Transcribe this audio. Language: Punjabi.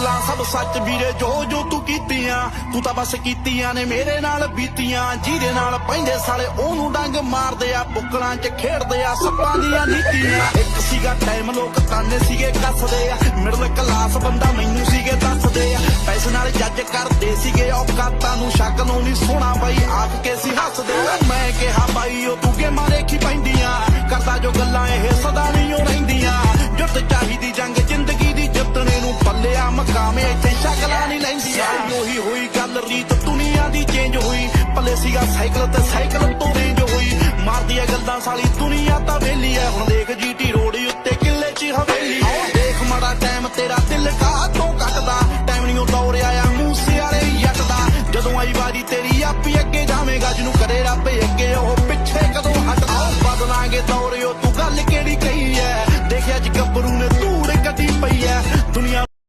ਗੱਲਾਂ ਸਭ ਸੱਚ ਵੀਰੇ, ਜੋ ਜੋ ਤੂੰ ਕੀਤੀਆਂ, ਤੂੰ ਤਾਂ ਬਸ ਕੀਤੀਆਂ ਨੇ ਮੇਰੇ ਨਾਲ ਬੀਤੀਆਂ। ਜਿਹਦੇ ਨਾਲ ਪੈਂਦੇ ਸਾਲੇ ਉਹਨੂੰ ਡੰਗ ਮਾਰਦੇ ਆ ਬੁੱਕਲਾਂ 'ਚ ਖੇਡਦੇ ਆ, ਸੱਪਾਂ ਦੀਆਂ ਨੀਤੀਆਂ। ਇੱਕ ਸੀਗਾ ਟਾਈਮ ਲੋਕ ਤਾਨੇ ਸੀਗੇ ਕੱਸਦੇ ਆ। ਮਿਡਲ ਕਲਾਸ ਬੰਦਾ ਮੈਨੂੰ ਸੀਗੇ ਦੱਸਦੇ ਆ। ਪੈਸੇ ਨਾਲ ਜੱਜ ਕਰਦੇ ਸੀਗੇ, ਔਕਾਤਾਂ ਨੂੰ ਸ਼ੱਕ ਨੂੰ ਨਹੀਂ ਸੋਣਾ ਬਾਈ, ਆਖ ਕੇ ਸੀ ਹੱਸਦੇ ਆ। ਮਕਾਵੇਂ ਇੱਥੇ ਸ਼ਕਲਾਂ ਨਹੀਂ ਲੈਂਦੀਆਂ। ਉਹੀ ਹੋਈ ਗੱਲ ਰੀਤ ਦੁਨੀਆ ਦੀ ਚੇਂਜ ਹੋਈ। ਪੱਲੇ ਸੀਗਾ ਸਾਈਕਲ ਤੇ ਸਾਈਕਲ ਤੋਂ ਰੇਂਜ ਹੋਈ। ਮਾਰਦੀ ਗੱਲਾਂ ਸਾਲੀ ਦੁਨੀਆ ਤਾਂ ਵੇਲੀ ਐ। ਹੁਣ ਦੇਖ ਜੀਟੀ ਰੋਡ ਉੱਤੇ ਕਿੱਲੇ 'ਚ ਹਵੇਲੀ ਦੇਖ ਮੜਾ ਟਾਈਮ ਤੇਰਾ ਦਿਲ ਕਾ ਤੋਂ ਕੱਟਦਾ। ਟਾਈਮ ਨਹੀਂ ਦੌੜਿਆ ਆ ਮੂਸੇ ਵਾਲੇ ਯੱਟ ਜਦੋਂ ਆਈ ਵਾਰੀ ਤੇਰੀ ਆਪੀ ਅੱਗੇ ਜਾਵੇਂਗਾ ਜਿਹਨੂੰ ਕਰੇ ਰੱਬ ਅੱਗੇ ਉਹ ਪਿੱਛੇ ਕਦੋਂ ਹਟਦਾ? ਬਦਲਾਂਗੇ ਦੌਰਿਓ